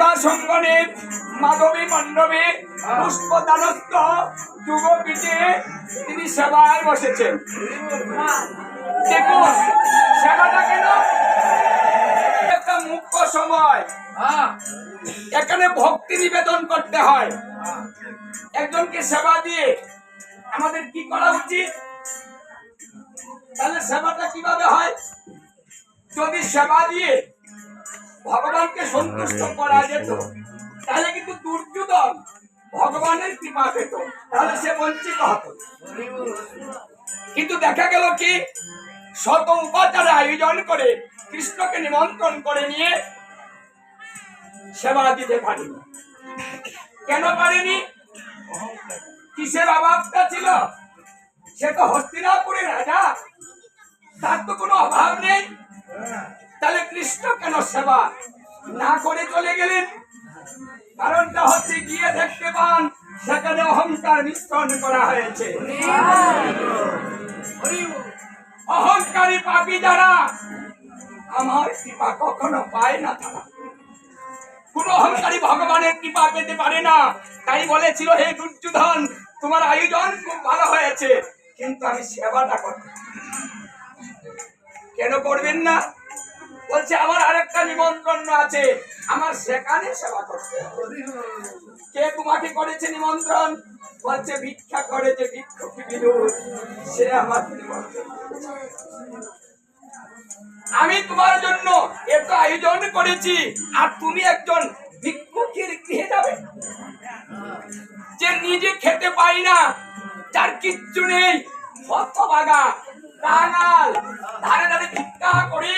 শ্রীবাসঙ্গনের মাধবী মণ্ডপে পুষ্প দানস্থ যুগপীঠে তিনি সেবায় বসেছেন। দেখুন, সেবাটা কেন? একটা মুখ্য সময়। এখানে ভক্তি নিবেদন করতে হয়। একজনকে সেবা দিয়ে আমাদের কি করা উচিত? তাহলে সেবাটা কীভাবে হয়? যদি সেবা দিয়ে ভগবানকে সন্তুষ্ট করা যেত তাহলে কিন্তু দুর্যোধন ভগবানের কৃপা পেত তাহলে সে বঞ্চিত হতো। কিন্তু দেখা গেল কি শত উপাচারে আয়োজন করে কৃষ্ণকে নিমন্ত্রণ করে নিয়ে সেবা দিতে পারেনি। কেন পারেনি? কিসের অভাবটা ছিল? সে তো হস্তিনাপুরের রাজা তার তো কোনো অভাব নেই। তাহলে কৃষ্ণ কেন সেবা? না করে চলে গেলেন। কারণটা হচ্ছে গিয়ে দেখতে পান, সেখানে অহংকার মিশ্রণ করা হয়েছে। অহংকারী পাপি যারা, আমার কৃপা কখনো পায় না তারা। কোন অহংকারী ভগবানের কৃপা পেতে পারে না। তাই বলেছিল, হে দুর্যোধন, তোমার আয়োজন খুব ভালো হয়েছে, কিন্তু আমি সেবাটা করতে কেন করবেন না? বলছে, আমার আরেকটা নিমন্ত্রণ আছে। আমার সেখানে সেবা করতে কে তোমাকে করেছে নিমন্ত্রণ? বলছে, ভিক্ষা ভিক্ষুকি বিদুর। সে আমার নিমন্ত্রণ আমি তোমার জন্য এত আয়োজন করেছি, আর তুমি একজন ভিক্ষুকের গৃহে যাবে। যে নিজে খেতে পাই না, যার কিচ্ছু নেই হতবাগা কাঙাল ধারে ধারে ভিক্ষা করি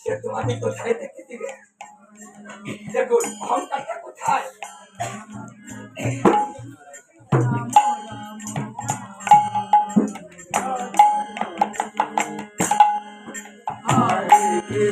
সে তোমাকে কোথায় দেখে দিবে? দেখুন অহংকারটা কোথায়? অহংকার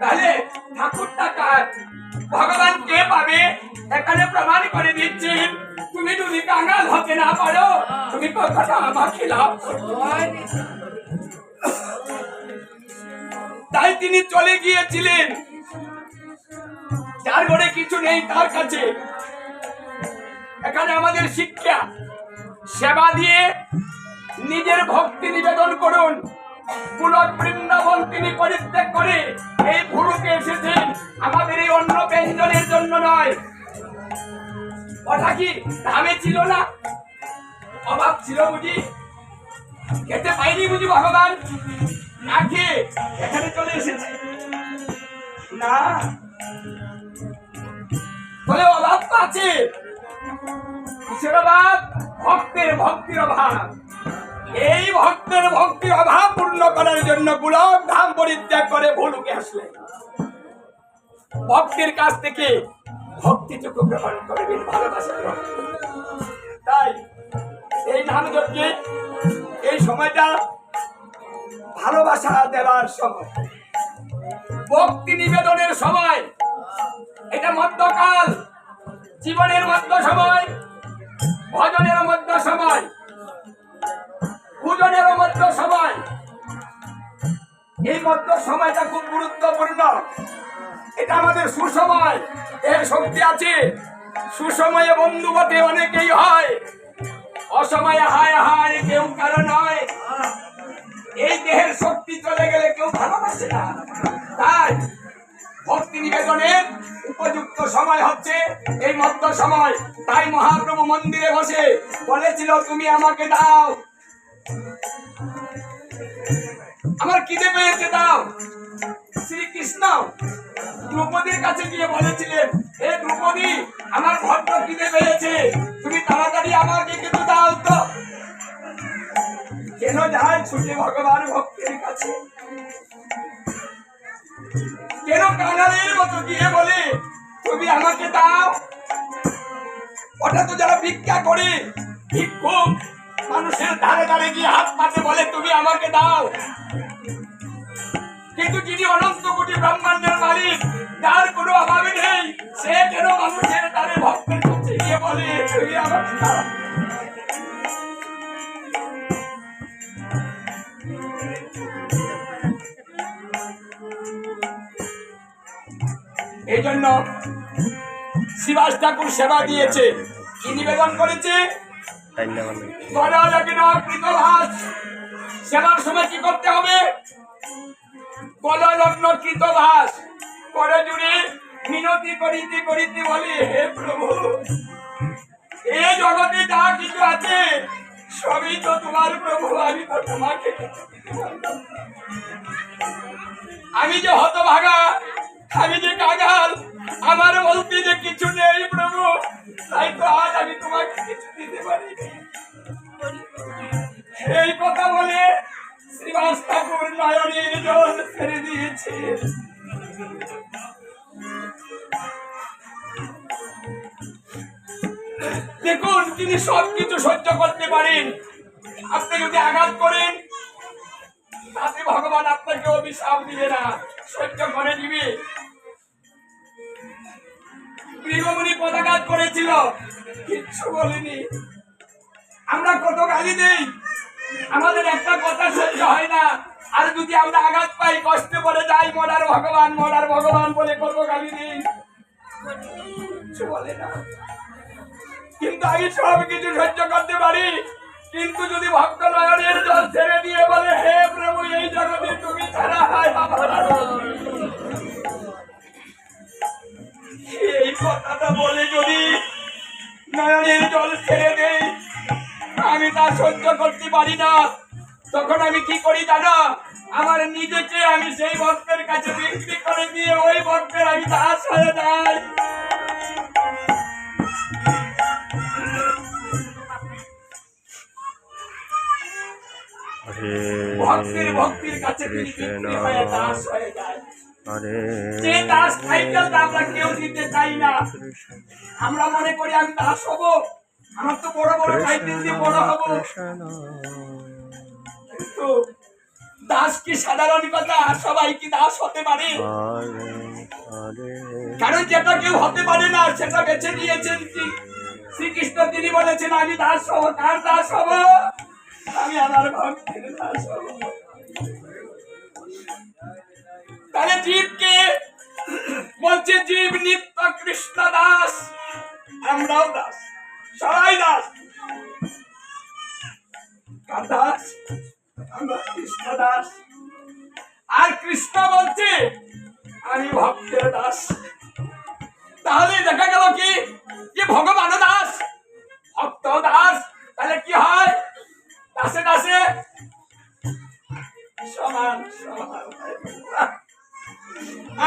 তাহলে ঠাকুরটা কার ভগবান কে পাবে? এখানে প্রমাণ করে তুমি যদি হতে না পারো, তুমি কথাটা তাই তিনি চলে গিয়েছিলেন। যার ঘরে কিছু নেই, তার কাছে। এখানে আমাদের শিক্ষা। সেবা দিয়ে নিজের ভক্তি নিবেদন করুন। পুলক বৃন্দাবন তিনি পরিত্যাগ করে এই ভুরুকে এসেছেন। আমাদের এই অন্ন ব্যঞ্জনের জন্য নয়। কথা কি? দামে ছিল না? অভাব ছিল বুঝি? খেতে পাইনি বুঝি ভগবান? না খেয়ে এখানে চলে এসেছে। না। বলে অভাব তো আছে। কিসের অভাব? ভক্তের ভক্তির অভাব। এই ভক্তের ভক্তির অভাব পূর্ণ করার জন্য গুলক ধাম পরিত্যাগ করে ভুলুকে আসলেন ভক্তির কাছ থেকে ভক্তিটুকু গ্রহণ করবেন ভালোবাসা তাই এই নাম যজ্ঞে এই সময়টা ভালোবাসা দেওয়ার সময়। ভক্তি নিবেদনের সময়। এটা মধ্যকাল। জীবনের মধ্য সময়। ভজনের মধ্য সময়। পূজনের মধ্য সময় এই মধ্য সময়টা খুব গুরুত্বপূর্ণ। এটা আমাদের সুসময়। এর শক্তি আছে। সুসময়ে বন্ধুবতে অনেকেই হয়। অসময়ে হায় হায় কেউ কারও নয়। এই দেহের শক্তি চলে গেলে কেউ ভালোবাসে না। তাই ভক্তি নিবেদনের উপযুক্ত সময় হচ্ছে এই মধ্য সময় তাই মহাপ্রভু মন্দিরে বসে বলেছিল, তুমি আমাকে দাও। আমার খিদে পেয়েছে, দাও। কৃষ্ণ দ্রৌপদীর কাছে গিয়ে বলেছিলেন, হে দ্রৌপদী আমার ভক্ত কিনে পেয়েছে। তুমি তাড়াতাড়ি আমাকে কিছু দাও তো। কেন যায় ছুটে ভগবান ভক্তের কাছে। কেন কাঙালের মতো গিয়ে বলে, তুমি আমাকে দাও। ওটা তো যারা ভিক্ষা করে, ভিক্ষুক মানুষের ধারে ধারে গিয়ে হাত পাতে বলে, তুমি আমাকে দাও। কিন্তু যিনি অনন্ত কোটি ব্রহ্মাণ্ডের মালিক, তার কোনো অভাবে নেই। সে কেন মানুষের ধারে ভক্তের কাছে গিয়ে বলে, তুমি আমাকে দাও। এই জন্য শিবাস ঠাকুর সেবা দিয়েছে। কি নিবেদন করেছে? সময় কি করতে হবে? জুড়ে মিনতি করিতে করিতে বলে, হে প্রভু এই জগতে যা কিছু আছে, সবই তো তোমার প্রভু, আমি তো তোমাকে। আমি যে হতভাগা, আমি যে কাগাল আমার বলতে যে কিছু নেই প্রভু। তাই তো আজ আমি তোমাকে কিছু দিতে পারি। এই কথা বলে শ্রীবাস ঠাকুর নয়নের জল ছেড়ে দিয়েছে। দেখুন, তিনি সবকিছু সহ্য করতে পারেন। আপনি যদি আঘাত করেন, তাতে ভগবান আপনাকে অভিশাপ দিবে না, সহ্য করে দিবে গৃহমণি পদাঘাত করেছিল। কিচ্ছু বলেনি। আমরা কত গালি দেই? আমাদের একটা কথা সহ্য হয় না। আর যদি আমরা আঘাত পাই, কষ্ট করে যাই, মরার ভগবান মরার ভগবান বলে কত গালি কিচ্ছু বলে না। কিন্তু আমি সব কিছু সহ্য করতে পারি। কিন্তু যদি ভক্ত নয়নের জল ছেড়ে দিয়ে বলে, হে প্রভু আমি কি করি জানো? আমার নিজেকে আমি সেই ভক্তের কাছে বিক্রি করে দিয়ে ওই ভক্তের আমি দাস হয়ে যাই। ভক্তের ভক্তির কাছে বিক্রি হয়ে দাস হয়ে যায় যে দাস টাইটেলটা আমরা কেউ দিতে চাই না। আমরা মনে করি আমি দাস হব। আমার তো বড় বড় টাইটেল দিয়ে বড় হব। কিন্তু দাস কি সাধারণ কথা? সবাই কি দাস হতে পারে? কারণ যেটা কেউ হতে পারে না, সেটা বেছে নিয়েছেন শ্রী- শ্রীকৃষ্ণ, তিনি বলেছেন, আমি দাস হব, কার দাস হব? আমি আমার ভক্তের দাস হব। তাহলে জীবকে বলছে জীব নিত্য কৃষ্ণ দাস। আমরাও দাস, সবাই দাস। কার দাস? দাস। আর কৃষ্ণ বলছে, আমি ভক্তের দাস। তাহলে দেখা গেল কি? যে ভগবান দাস? ভক্ত দাস? তাহলে কি হয়? দাসে দাসে। সমান সমান।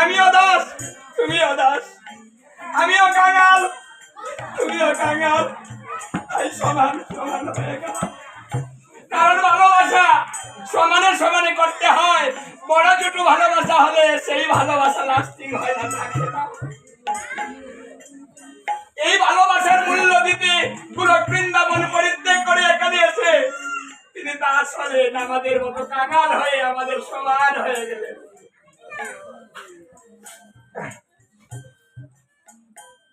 আমিও দাস, তুমিও দাস। আমিও কাঙাল, তুমিও কাঙাল। তাই সমান সমান হয়ে গেল। কারণ ভালোবাসা সমানে সমানে করতে হয়। বড় ছোট ভালোবাসা হলে সেই ভালোবাসা লাস্টিং হয় না, থাকে এই ভালোবাসার মূল্য দিতে পুরো বৃন্দাবন পরিত্যাগ করে এখানে এসে তিনি দাস হলেন আমাদের মতো কাঙাল হয়ে আমাদের সমান হয়ে গেলেন।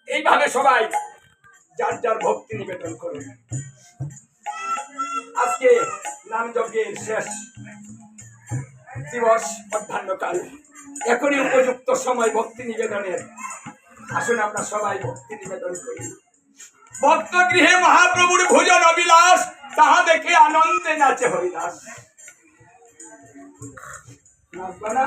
এইভাবে সবাই যার যার ভক্তি নিবেদন করুন। আজকে নাম যজ্ঞের শেষ দিবস মধ্যাহ্নকাল এখনই উপযুক্ত সময় ভক্তি নিবেদনের। আসুন আমরা সবাই ভক্তি নিবেদন করি। ভক্ত গৃহে মহাপ্রভুর ভোজন অবিলাস তাহা দেখে আনন্দে নাচে হরিদাস। না?